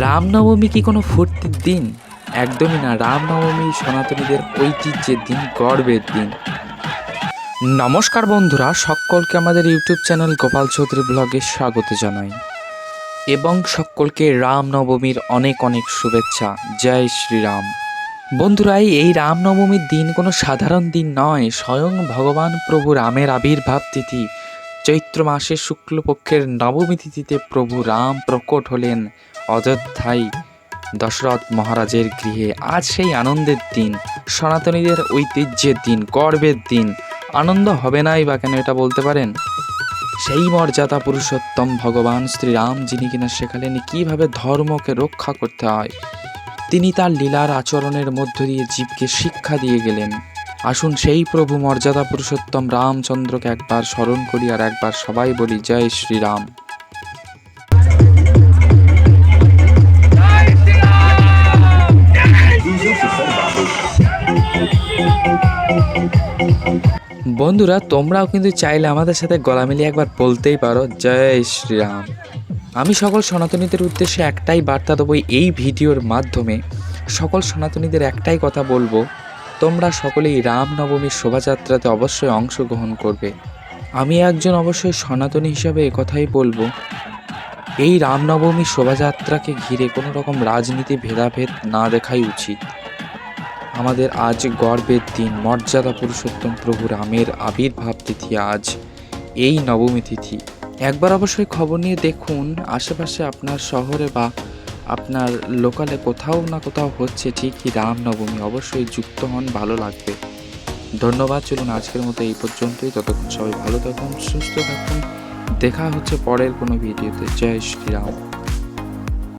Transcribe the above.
রামনবমী কি কোনো ফুর্তির দিন? একদমই না, রামনবমী সনাতনীদের ঐতিহ্যের দিন, গর্বের দিন। নমস্কার বন্ধুরা, সকলকে আমাদের ইউটিউব চ্যানেল গোপাল চৌধুরী ব্লগে স্বাগত জানাই। এবং সকলকে রামনবমীর অনেক অনেক শুভেচ্ছা। জয় শ্রীরাম। বন্ধুরা, এই রামনবমীর দিন কোনো সাধারণ দিন নয়, স্বয়ং ভগবান প্রভু রামের আবির্ভাব তিথি। চৈত্র মাসের শুক্লপক্ষের নবমী তিথিতে প্রভু রাম প্রকট হলেন অযোধ্যায়। দশরথ মহারাজের গৃহে আজ সেই আনন্দের দিন, সনাতনীদের ঐতিহ্যের দিন, গর্বের দিন। আনন্দ হবে নাই বা কেন এটা বলতে পারেন? সেই মর্যাদা পুরুষোত্তম ভগবান শ্রীরাম, যিনি কিনা শেখালেন কীভাবে ধর্মকে রক্ষা করতে হয়। তিনি তার লীলার আচরণের মধ্য দিয়ে জীবকে শিক্ষা দিয়ে গেলেন। আসুন সেই প্রভু মর্যাদা পুরুষোত্তম রামচন্দ্রকে একবার স্মরণ করি আর একবার সবাই বলি জয় শ্রীরাম। বন্ধুরা, তোমরাও কিন্তু চাইলে আমাদের সাথে গলা মিলিয়ে একবার বলতেই পারো, জয় শ্রীরাম। আমি সকল সনাতনীদের উদ্দেশ্যে একটাই বার্তা দেবো এই ভিডিওর মাধ্যমে। সকল সনাতনীদের একটাই কথা বলব তোমরা সকলেই রামনবমীর শোভাযাত্রাতে অবশ্যই অংশগ্রহণ করবে। আমি একজন অবশ্যই সনাতনী হিসাবে একথাই বলব। এই রামনবমী শোভাযাত্রাকে ঘিরে কোনো রকম রাজনীতি ভেদাভেদ না দেখাই উচিত। আমাদের আজ গর্বের দিন, মর্যাদা পুরুষোত্তম প্রভু রামের আবির্ভাব তিথি আজ, এই নবমী তিথি। একবার অবশ্যই খবর নিয়ে দেখুন, আশেপাশে আপনার শহরে বা আপনার লোকালে কোথাও না কোথাও হচ্ছে ঠিকই রামনবমী, অবশ্যই যুক্ত হন, ভালো লাগবে। ধন্যবাদ, চলুন আজকের মতো এই পর্যন্তই। ততক্ষণ সবাই ভালো থাকুন, সুস্থ থাকুন। দেখা হচ্ছে পরের কোনো ভিডিওতে। জয় শ্রীরাম।